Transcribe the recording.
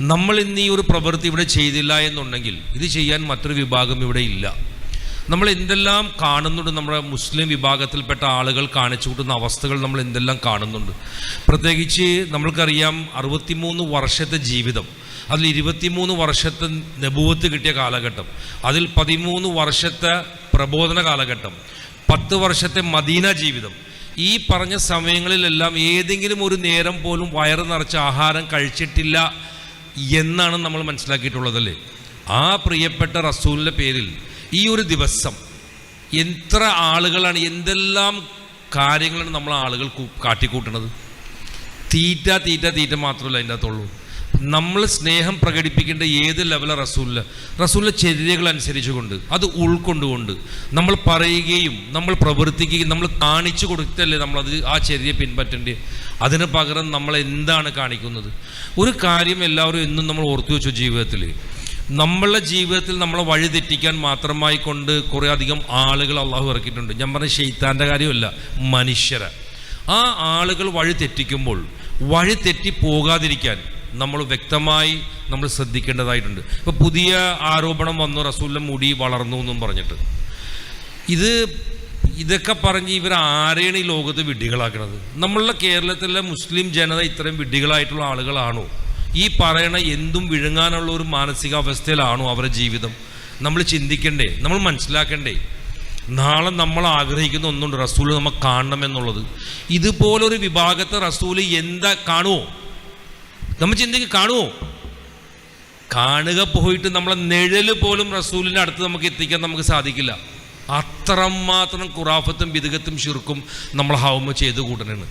നമ്മൾ ഇന്ന് ഈ ഒരു പ്രവൃത്തി ഇവിടെ ചെയ്തില്ല എന്നുണ്ടെങ്കിൽ ഇത് ചെയ്യാൻ മറ്റൊരു വിഭാഗം ഇവിടെ ഇല്ല. നമ്മൾ എന്തെല്ലാം കാണുന്നുണ്ട് നമ്മുടെ മുസ്ലിം വിഭാഗത്തിൽപ്പെട്ട ആളുകൾ കാണിച്ചു കൂട്ടുന്ന അവസ്ഥകൾ നമ്മൾ എന്തെല്ലാം കാണുന്നുണ്ട്. പ്രത്യേകിച്ച് നമ്മൾക്കറിയാം അറുപത്തിമൂന്ന് വർഷത്തെ ജീവിതം അതിൽ ഇരുപത്തിമൂന്ന് വർഷത്തെ നെബുവത്ത് കിട്ടിയ കാലഘട്ടം അതിൽ പതിമൂന്ന് വർഷത്തെ പ്രബോധന കാലഘട്ടം പത്ത് വർഷത്തെ മദീന ജീവിതം. ഈ പറഞ്ഞ സമയങ്ങളിലെല്ലാം ഏതെങ്കിലും ഒരു നേരം പോലും വയറ് നിറച്ച ആഹാരം കഴിച്ചിട്ടില്ല എന്നാണ് നമ്മൾ മനസ്സിലാക്കിയിട്ടുള്ളതല്ലേ? ആ പ്രിയപ്പെട്ട റസൂലിന്റെ പേരിൽ ഈ ഒരു ദിവസം എത്ര ആളുകളാണ് എന്തെല്ലാം കാര്യങ്ങളാണ് നമ്മൾ ആളുകൾ കാട്ടിക്കൂട്ടുന്നത്? തീറ്റ തീറ്റ തീറ്റ മാത്രമല്ല അതിന്റെ അകത്തുള്ളൂ. നമ്മൾ സ്നേഹം പ്രകടിപ്പിക്കേണ്ട ഏത് ലെവല റസൂലിൽ റസൂലിലെ ചര്യകൾ അനുസരിച്ചുകൊണ്ട് അത് ഉൾക്കൊണ്ടുകൊണ്ട് നമ്മൾ പറയുകയും നമ്മൾ പ്രവർത്തിക്കുകയും നമ്മൾ കാണിച്ചു കൊടുത്തല്ലേ നമ്മളത് ആ ചര്യ പിൻപറ്റേണ്ടത് അതിന് പകരം നമ്മൾ എന്താണ് കാണിക്കുന്നത്? ഒരു കാര്യം എല്ലാവരും എന്നും നമ്മൾ ഓർത്തു വെച്ചു ജീവിതത്തിൽ. നമ്മളുടെ ജീവിതത്തിൽ നമ്മളെ വഴി തെറ്റിക്കാൻ മാത്രമായി കൊണ്ട് കുറേ അധികം ആളുകൾ അള്ളാഹു ഇറക്കിയിട്ടുണ്ട്. ഞാൻ പറഞ്ഞ ഷെയ്ത്താന്റെ കാര്യമല്ല മനുഷ്യരെ. ആ ആളുകൾ വഴി തെറ്റിക്കുമ്പോൾ വഴി തെറ്റി പോകാതിരിക്കാൻ നമ്മൾ വ്യക്തമായി നമ്മൾ ശ്രദ്ധിക്കേണ്ടതായിട്ടുണ്ട്. ഇപ്പോൾ പുതിയ ആരോപണം വന്നു റസൂലിന്റെ മുടി വളർന്നു എന്നും പറഞ്ഞിട്ട്. ഇത് ഇതൊക്കെ പറഞ്ഞ് ഇവർ ആരെയാണ് ഈ ലോകത്ത് വിഡ്ഢികളാക്കുന്നത് നമ്മളുടെ കേരളത്തിലെ മുസ്ലിം ജനത ഇത്രയും വിഡ്ഢികളായിട്ടുള്ള ആളുകളാണോ? ഈ പറയണ എന്തും വിഴുങ്ങാനുള്ള ഒരു മാനസികാവസ്ഥയിലാണോ അവരുടെ ജീവിതം? നമ്മൾ ചിന്തിക്കണ്ടേ നമ്മൾ മനസ്സിലാക്കണ്ടേ. നാളെ നമ്മൾ ആഗ്രഹിക്കുന്ന ഒന്നുണ്ട് റസൂൽ നമ്മൾ കാണണം എന്നുള്ളത്. ഇതുപോലൊരു വിഭാഗത്തെ റസൂൽ എന്താ കാണുമോ നമ്മൾ ചിന്തിക്ക് കാണുമോ കാണുക പോയിട്ട് നമ്മളെ നിഴൽ പോലും റസൂലിന്റെ അടുത്ത് നമുക്ക് എത്തിക്കാൻ നമുക്ക് സാധിക്കില്ല. അത്രമാത്രം ഖുറാഫത്തും ബിദഗത്തും ഷിർക്കും നമ്മൾ ഹൗമ ചെയ്ത് കൂട്ടനാണ്